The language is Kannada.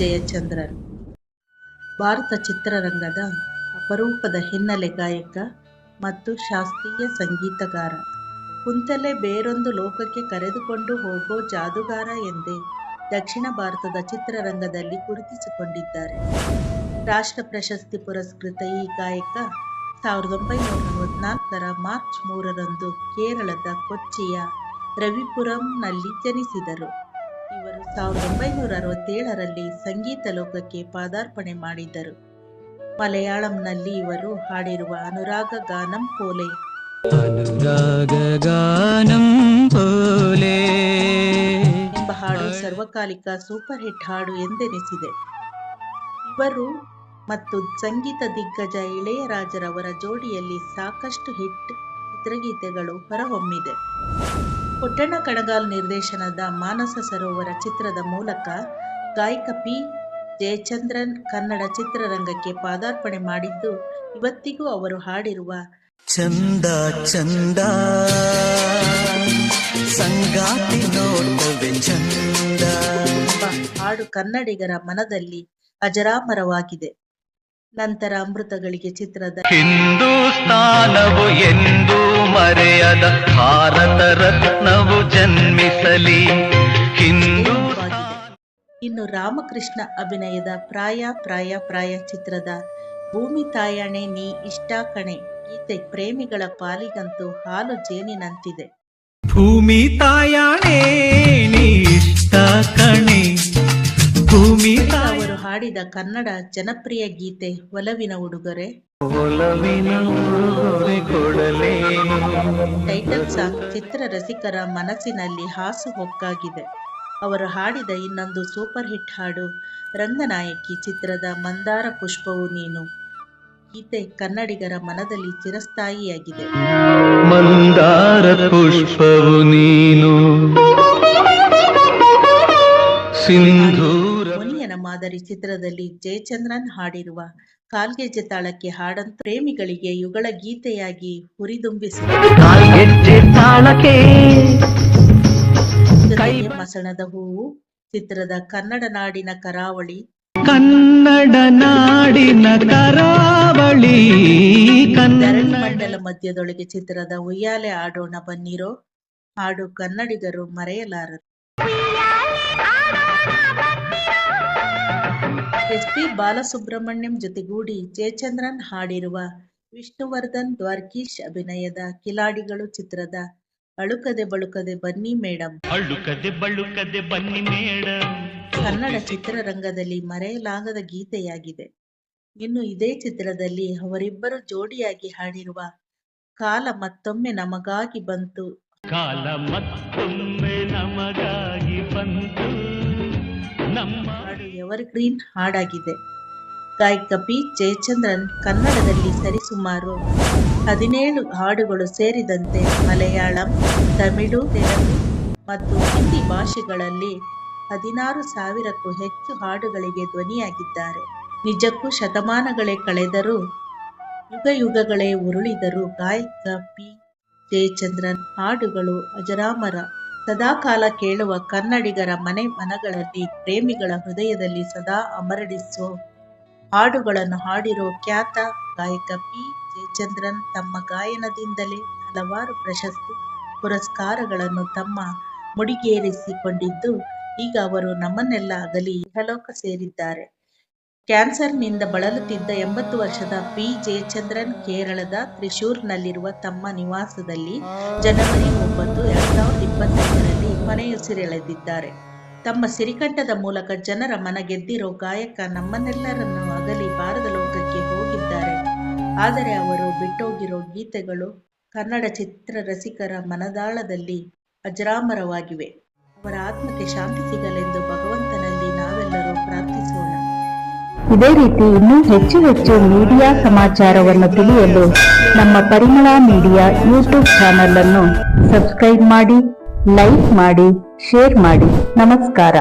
ಜಯಚಂದ್ರನ್ ಭಾರತ ಚಿತ್ರರಂಗದ ಅಪರೂಪದ ಹಿನ್ನೆಲೆ ಗಾಯಕ ಮತ್ತು ಶಾಸ್ತ್ರೀಯ ಸಂಗೀತಗಾರ. ಕುಂತಲೆ ಬೇರೊಂದು ಲೋಕಕ್ಕೆ ಕರೆದುಕೊಂಡು ಹೋಗೋ ಜಾದುಗಾರ ಎಂದೇ ದಕ್ಷಿಣ ಭಾರತದ ಚಿತ್ರರಂಗದಲ್ಲಿ ಗುರುತಿಸಿಕೊಂಡಿದ್ದಾರೆ. ರಾಷ್ಟ್ರ ಪ್ರಶಸ್ತಿ ಪುರಸ್ಕೃತ ಈ ಗಾಯಕ ಸಾವಿರದ ಒಂಬೈನೂರ ನಲವತ್ನಾಲ್ಕರ ಮಾರ್ಚ್ ಮೂರರಂದು ಕೇರಳದ ಕೊಚ್ಚಿಯ ರವಿಪುರಂನಲ್ಲಿ ಜನಿಸಿದರು. ಇವರು ಸಾವಿರದ ಒಂಬೈನೂರ ಅರವತ್ತೇಳರಲ್ಲಿ ಸಂಗೀತ ಲೋಕಕ್ಕೆ ಪಾದಾರ್ಪಣೆ ಮಾಡಿದ್ದರು. ಮಲಯಾಳಂನಲ್ಲಿ ಇವರು ಹಾಡಿರುವ ಅನುರಾಗ ಗಾನಂ ಪೋಲೆ. ಅನುರಾಗ ಗಾನಂ ಪೋಲೆ. ಎಂಬ ಹಾಡು ಸರ್ವಕಾಲಿಕ ಸೂಪರ್ ಹಿಟ್ ಹಾಡು ಎಂದೆನಿಸಿದೆ. ಇವರು ಮತ್ತು ಸಂಗೀತ ದಿಗ್ಗಜ ಇಳೆಯರಾಜರವರ ಜೋಡಿಯಲ್ಲಿ ಸಾಕಷ್ಟು ಹಿಟ್ ಚಿತ್ರಗೀತೆಗಳು ಹೊರಹೊಮ್ಮಿದೆ. ಪುಟ್ಟಣ್ಣ ಕಣಗಾಲ್ ನಿರ್ದೇಶನದ ಮಾನಸ ಸರೋವರ ಚಿತ್ರದ ಮೂಲಕ ಗಾಯಕ ಪಿ. ಜಯಚಂದ್ರನ್ ಕನ್ನಡ ಚಿತ್ರರಂಗಕ್ಕೆ ಪಾದಾರ್ಪಣೆ ಮಾಡಿದ್ದು ಇವತ್ತಿಗೂ ಅವರು ಹಾಡಿರುವ ಚಂದ ಚಂದ ಸಂಗಾತಿ ಚಂದ. ಹಾಡು ಕನ್ನಡಿಗರ ಮನದಲ್ಲಿ ಅಜರಾಮರವಾಗಿದೆ. ನಂತರ ಅಮೃತಗಳಿಗೆ ಚಿತ್ರದ ಹಿಂದೂಸ್ತಾನವು ಎಂದು ಮರೆಯದ ಭಾರತ ರತ್ನವು ಜನ್ಮಿಸಲಿ. ಹಿಂದೂ ಇನ್ನು ರಾಮಕೃಷ್ಣ ಅಭಿನಯದ ಪ್ರಾಯ ಪ್ರಾಯ ಪ್ರಾಯ ಚಿತ್ರದ ಭೂಮಿ ತಾಯಣೆ ನೀ ಇಷ್ಟ ಕಣೆ. ಗೀತೆ ಪ್ರೇಮಿಗಳ ಪಾಲಿಗಂತೂ ಹಾಲು ಜೇನಿನಂತಿದೆ. ಭೂಮಿ ತಾಯಣೆ ನೀ ಇಷ್ಟ ಕಣೆ. ಭೂಮಿ ಅವರು ಹಾಡಿದ ಕನ್ನಡ ಜನಪ್ರಿಯ ಗೀತೆ ಒಲವಿನ ಉಡುಗೊರೆ. ಒಲವಿನ ಉಡುಗೊರೆ ಕೊಡಲೇನು? ಟೈಟಲ್ ಸಾಂಗ್ ಚಿತ್ರ ರಸಿಕರ ಮನಸ್ಸಿನಲ್ಲಿ ಹಾಸು ಹೊಕ್ಕಾಗಿದೆ. ಅವರು ಹಾಡಿದ ಇನ್ನೊಂದು ಸೂಪರ್ ಹಿಟ್ ಹಾಡು ರಂಗನಾಯಕಿ ಚಿತ್ರದ ಮಂದಾರ ಪುಷ್ಪವು ನೀನು. ಗೀತೆ ಕನ್ನಡಿಗರ ಮನದಲ್ಲಿ ಚಿರಸ್ಥಾಯಿಯಾಗಿದೆ. ಮಂದಾರ ಪುಷ್ಪವು ನೀನು. ಸಿಂಧೂರ ಮುನಿಯನ ಮಾದರಿ ಚಿತ್ರದಲ್ಲಿ ಜಯಚಂದ್ರನ್ ಹಾಡಿರುವ ಕಾಲ್ಗೆಜ್ಜೆ ತಾಳಕ್ಕೆ ಹಾಡಂತ ಪ್ರೇಮಿಗಳಿಗೆ ಯುಗಳ ಗೀತೆಯಾಗಿ ಹುರಿದುಂಬಿಸಿದೆ. ಮಸಣದ ಹೂವು ಚಿತ್ರದ ಕನ್ನಡ ನಾಡಿನ ಕರಾವಳಿ. ಕನ್ನಡ ನಾಡಿನ ಕರಾವಳಿ ಕನ್ನಡ ಮಂಡಲ ಮಧ್ಯದೊಳಗೆ ಚಿತ್ರದ ಉಯ್ಯಾಲೆ ಆಡೋಣ ಬನ್ನಿರೋ ಹಾಡು ಕನ್ನಡಿಗರು ಮರೆಯಲಾರರು. ಎಸ್ ಪಿ ಬಾಲಸುಬ್ರಹ್ಮಣ್ಯಂ ಜೊತೆಗೂಡಿ ಜಯಚಂದ್ರನ್ ಹಾಡಿರುವ ವಿಷ್ಣುವರ್ಧನ್ ದ್ವಾರ್ಕೀಶ್ ಅಭಿನಯದ ಕಿಲಾಡಿಗಳು ಚಿತ್ರದ ಅಳುಕದೆ ಬಳುಕದೆ ಬನ್ನಿ ಮೇಡಂ. ಅಳುಕದೆ ಬಳುಕದೆ ಬನ್ನಿ ಮೇಡಂ. ಕನ್ನಡ ಚಿತ್ರರಂಗದಲ್ಲಿ ಮರೆಯಲಾಗದ ಗೀತೆಯಾಗಿದೆ. ಇನ್ನು ಇದೇ ಚಿತ್ರದಲ್ಲಿ ಅವರಿಬ್ಬರು ಜೋಡಿಯಾಗಿ ಹಾಡಿರುವ ಕಾಲ ಮತ್ತೊಮ್ಮೆ ನಮಗಾಗಿ ಬಂತು. ಕಾಲ ಮತ್ತೊಮ್ಮೆ ನಮಗಾಗಿ ಬಂತು. ಹಾಡು ಎವರ್ ಗ್ರೀನ್ ಹಾಡಾಗಿದೆ. ಗಾಯಕ ಪಿ ಜಯಚಂದ್ರನ್ ಕನ್ನಡದಲ್ಲಿ ಸರಿಸುಮಾರು ಹದಿನೇಳು ಹಾಡುಗಳು ಸೇರಿದಂತೆ ಮಲಯಾಳಂ, ತಮಿಳು, ತೆಲುಗು ಮತ್ತು ಹಿಂದಿ ಭಾಷೆಗಳಲ್ಲಿ ಹದಿನಾರು ಸಾವಿರಕ್ಕೂ ಹೆಚ್ಚು ಹಾಡುಗಳಿಗೆ ಧ್ವನಿಯಾಗಿದ್ದಾರೆ. ನಿಜಕ್ಕೂ ಶತಮಾನಗಳೇ ಕಳೆದರೂ ಯುಗ ಯುಗಗಳೇ ಉರುಳಿದರೂ ಗಾಯಕ ಪಿ ಜಯಚಂದ್ರನ್ ಹಾಡುಗಳು ಅಜರಾಮರ ಸದಾಕಾಲ ಕೇಳುವ ಕನ್ನಡಿಗರ ಮನೆ ಮನಗಳಲ್ಲಿ ಪ್ರೇಮಿಗಳ ಹೃದಯದಲ್ಲಿ ಸದಾ ಅಮರಡಿಸೋ ಹಾಡುಗಳನ್ನು ಹಾಡಿರೋ ಖ್ಯಾತ ಗಾಯಕ ಪಿ. ಜಯಚಂದ್ರನ್ ತಮ್ಮ ಗಾಯನದಿಂದಲೇ ಹಲವಾರು ಪ್ರಶಸ್ತಿ ಪುರಸ್ಕಾರಗಳನ್ನು ತಮ್ಮ ಮುಡಿಗೇರಿಸಿಕೊಂಡಿದ್ದು, ಈಗ ಅವರು ನಮ್ಮನ್ನೆಲ್ಲ ಅಗಲಿ ಇಹಲೋಕ ಸೇರಿದ್ದಾರೆ. ಕ್ಯಾನ್ಸರ್ನಿಂದ ಬಳಲುತ್ತಿದ್ದ ಎಂಬತ್ತು ವರ್ಷದ ಪಿ. ಜಯಚಂದ್ರನ್ ಕೇರಳದ ತ್ರಿಶೂರ್ನಲ್ಲಿರುವ ತಮ್ಮ ನಿವಾಸದಲ್ಲಿ ಜನವರಿ ಒಂಬತ್ತು, ಎರಡ್ ಸಾವಿರದ ಇಪ್ಪತ್ತೈದರಲ್ಲಿ ಕೊನೆಯುಸಿರೆಳೆದಿದ್ದಾರೆ ತಮ್ಮ ಸಿರಿಕಂಠದ ಮೂಲಕ ಜನರ ಮನ ಗೆದ್ದಿರೋ ಗಾಯಕ ನಮ್ಮನ್ನೆಲ್ಲರನ್ನು ಅಗಲಿ ಬಾರದ ಲೋಕಕ್ಕೆ ಹೋಗಿದ್ದಾರೆ. ಆದರೆ ಅವರು ಬಿಟ್ಟೋಗಿರೋ ಗೀತೆಗಳು ಕನ್ನಡ ಚಿತ್ರ ರಸಿಕರ ಮನದಾಳದಲ್ಲಿ ಅಜರಾಮರವಾಗಿವೆ. ಅವರ ಆತ್ಮಕ್ಕೆ ಶಾಂತಿ ಸಿಗಲೆಂದು ಭಗವಂತನಲ್ಲಿ ನಾವೆಲ್ಲರೂ ಪ್ರಾರ್ಥಿಸೋಣ. ಇದೇ ರೀತಿ ಇನ್ನೂ ಹೆಚ್ಚು ಹೆಚ್ಚು ಮೀಡಿಯಾ ಸಮಾಚಾರವನ್ನು ತಿಳಿಯಲು ನಮ್ಮ ಪರಿಮಳ ಮೀಡಿಯಾ ಯೂಟ್ಯೂಬ್ ಚಾನೆಲ್ ಅನ್ನು ಸಬ್ಸ್ಕ್ರೈಬ್ ಮಾಡಿ, ಲೈಕ್ ಮಾಡಿ, ಶೇರ್ ಮಾಡಿ. ನಮಸ್ಕಾರ.